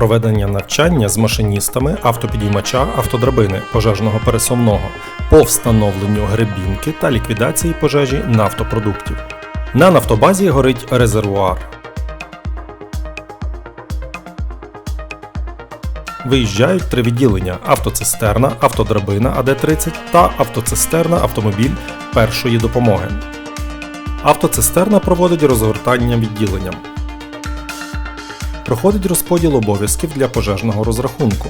проведення навчання з машиністами автопідіймача автодрабини пожежного пересувного по встановленню гребінки та ліквідації пожежі нафтопродуктів. На нафтобазі горить резервуар. Виїжджають три відділення: автоцистерна, автодрабина АД-30 та автоцистерна автомобіль першої допомоги. Автоцистерна проводить розгортання відділенням. Проходить розподіл обов'язків для пожежного розрахунку.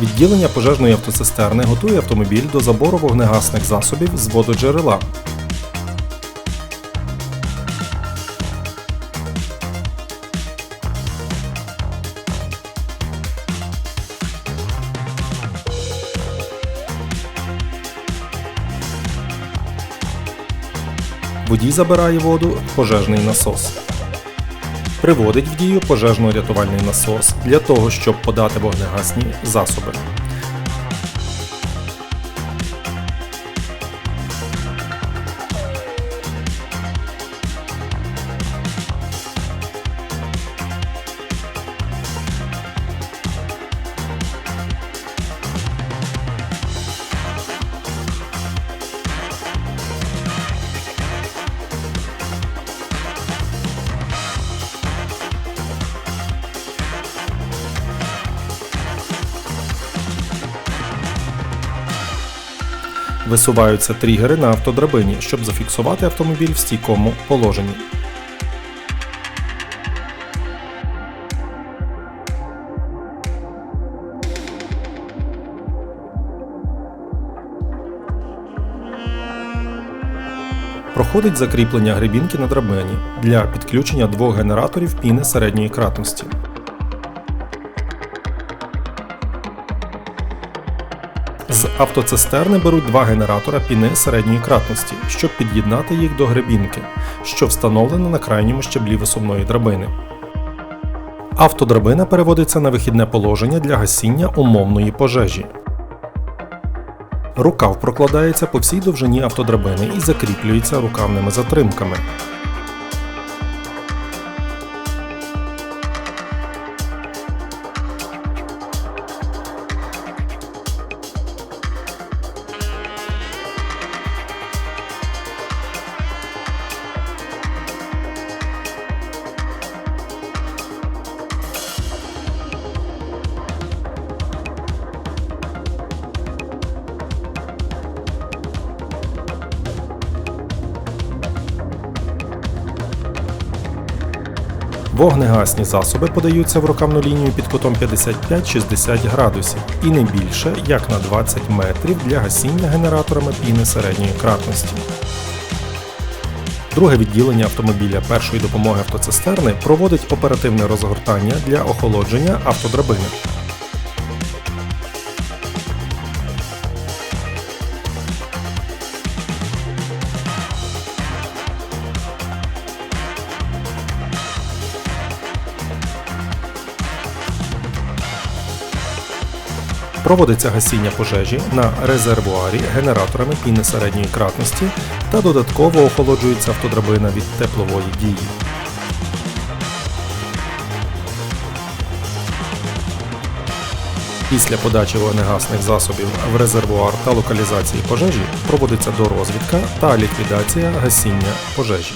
Відділення пожежної автоцистерни готує автомобіль до забору вогнегасних засобів з вододжерела. Водій забирає воду в пожежний насос. Приводить в дію пожежно-рятувальний насос для того, щоб подати вогнегасні засоби. Висуваються тригери на автодрабині, щоб зафіксувати автомобіль в стійкому положенні. Проходить закріплення гребінки на драбині для підключення двох генераторів піни середньої кратності. З автоцистерни беруть два генератора піни середньої кратності, щоб під'єднати їх до гребінки, що встановлена на крайньому щеблі висувної драбини. Автодрабина переводиться на вихідне положення для гасіння умовної пожежі. Рукав прокладається по всій довжині автодрабини і закріплюється рукавними затримками. Вогнегасні засоби подаються в рукавну лінію під кутом 55-60 градусів і не більше як на 20 метрів для гасіння генераторами піни середньої кратності. Друге відділення автомобіля першої допомоги автоцистерни проводить оперативне розгортання для охолодження автодрабини. Проводиться гасіння пожежі на резервуарі генераторами піни середньої кратності та додатково охолоджується автодрабина від теплової дії. Після подачі вогнегасних засобів в резервуар та локалізації пожежі проводиться дорозвідка та ліквідація гасіння пожежі.